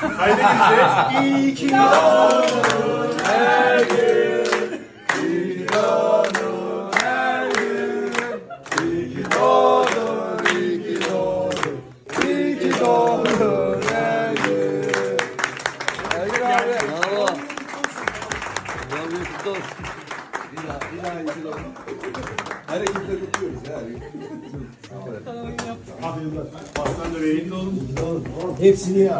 Haydi gideceğiz. İyi ki doğdun her gün. İyi ki doğdun her gün. İyi ki doğdun, iyi ki doğdun. İyi ki doğdun her gün. Ergün abi. Bravo. Bravo, kutlu olsun. Bir daha, bir daha iyi ki doğdun. Hepsini ye.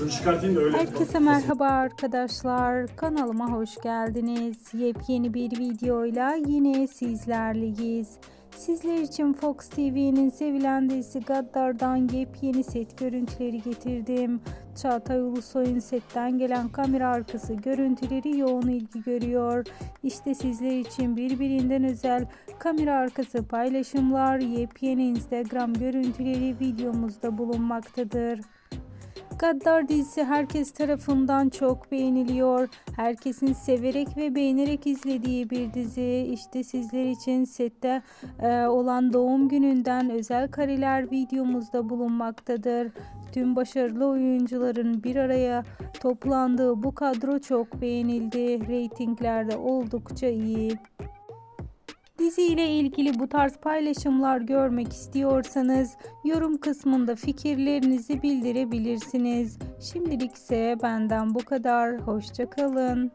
Şunu çıkartayım da öyle. Herkese merhaba arkadaşlar. Kanalıma hoş geldiniz. Yepyeni bir videoyla yine sizlerleyiz. Sizler için Fox TV'nin sevilen dizisi Gaddar'dan yepyeni set görüntüleri getirdim. Çağatay Ulusoy'un setten gelen kamera arkası görüntüleri yoğun ilgi görüyor. İşte sizler için birbirinden özel kamera arkası paylaşımlar, yepyeni Instagram görüntüleri videomuzda bulunmaktadır. Gaddar dizisi herkes tarafından çok beğeniliyor. Herkesin severek ve beğenerek izlediği bir dizi. İşte sizler için sette e, olan doğum gününden özel kareler videomuzda bulunmaktadır. Tüm başarılı oyuncuların bir araya toplandığı bu kadro çok beğenildi. Reytinglerde oldukça iyi. Dizi ile ilgili bu tarz paylaşımlar görmek istiyorsanız yorum kısmında fikirlerinizi bildirebilirsiniz. Şimdilik ise benden bu kadar. Hoşçakalın.